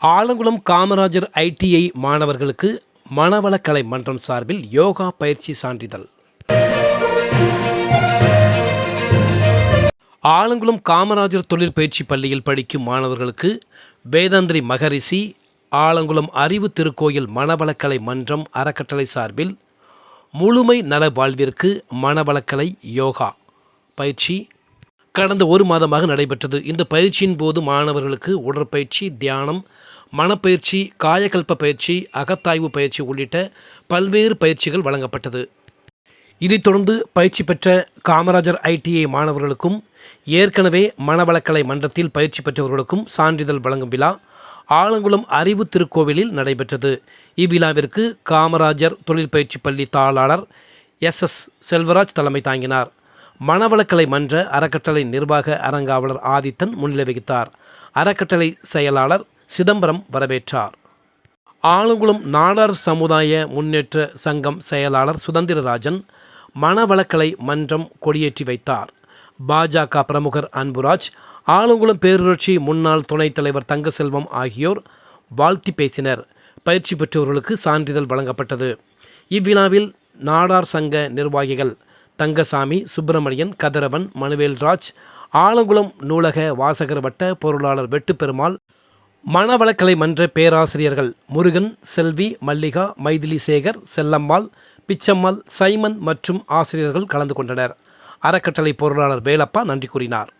Alangulam Kamarajar ITI மாணவர்களுக்கு மனவளக்கலை மன்றம் சார்பில் யோகா பயிற்சி சான்றிதழ். ஆலங்குளம் காமராஜர் தொழில் பயிற்சி பள்ளியில் படிக்கும் மாணவர்களுக்கு வேதாந்திரி மகரிஷி ஆலங்குளம் அறிவு திருக்கோயில் மனவளக்கலை மன்றம் அறக்கட்டளை சார்பில் முழுமை நல வாழ்விற்கு மனவளக்கலை யோகா பயிற்சி. கடந்த ஒரு மாதமாக நடைபெற்றது. இந்த பயிற்சியின் போது மாணவர்களுக்கு உடற்பயிற்சி தியானம் மனப்பயிற்சி காயகல்ப பயிற்சி அகத்தாய்வு பயிற்சி உள்ளிட்ட பல்வேறு பயிற்சிகள் வழங்கப்பட்டது. இதைத் தொடர்ந்து பயிற்சி பெற்ற காமராஜர் ஐடிஐ மாணவர்களுக்கும் ஏற்கனவே மனவளக்கலை மன்றத்தில் பயிற்சி பெற்றவர்களுக்கும் சான்றிதழ் வழங்கும் விழா ஆலங்குளம் அறிவு திருக்கோவிலில் நடைபெற்றது. இவ்விழாவிற்கு காமராஜர் தொழிற்பயிற்சி பள்ளி தாளாளர் எஸ். எஸ். செல்வராஜ் தலைமை தாங்கினார். மனவளக்கலை மன்ற அறக்கட்டளை நிர்வாக அரங்காவலர் ஆதித்தன் முன்னிலை வகித்தார். அறக்கட்டளை செயலாளர் சிதம்பரம் வரவேற்றார். ஆலங்குளம் நாடார் சமுதாய முன்னேற்ற சங்கம் செயலாளர் சுதந்திரராஜன் மனவளக்கலை மன்றம் கொடியேற்றி வைத்தார். பாஜக பிரமுகர் அன்புராஜ் ஆலங்குளம் பேரூராட்சி முன்னாள் துணைத் தலைவர் தங்கசெல்வம் ஆகியோர் வாழ்த்தி பேசினர். பயிற்சி பெற்றவர்களுக்கு சான்றிதழ் வழங்கப்பட்டது. இவ்விழாவில் நாடார் சங்க நிர்வாகிகள் தங்கசாமி சுப்பிரமணியன் கதிரவன் மனுவேல்ராஜ் ஆலங்குளம் நூலக வாசகர் வட்ட பொருளாளர் வெட்டுப்பெருமாள் மனவளக்கலை மன்ற பேராசிரியர்கள் முருகன் செல்வி மல்லிகா மைதிலி சேகர் செல்லம்மாள் பிச்சம்மாள் சைமன் மற்றும் ஆசிரியர்கள் கலந்து கொண்டனர். அறக்கட்டளை பொருளாளர் வேலப்பா நன்றி கூறினார்.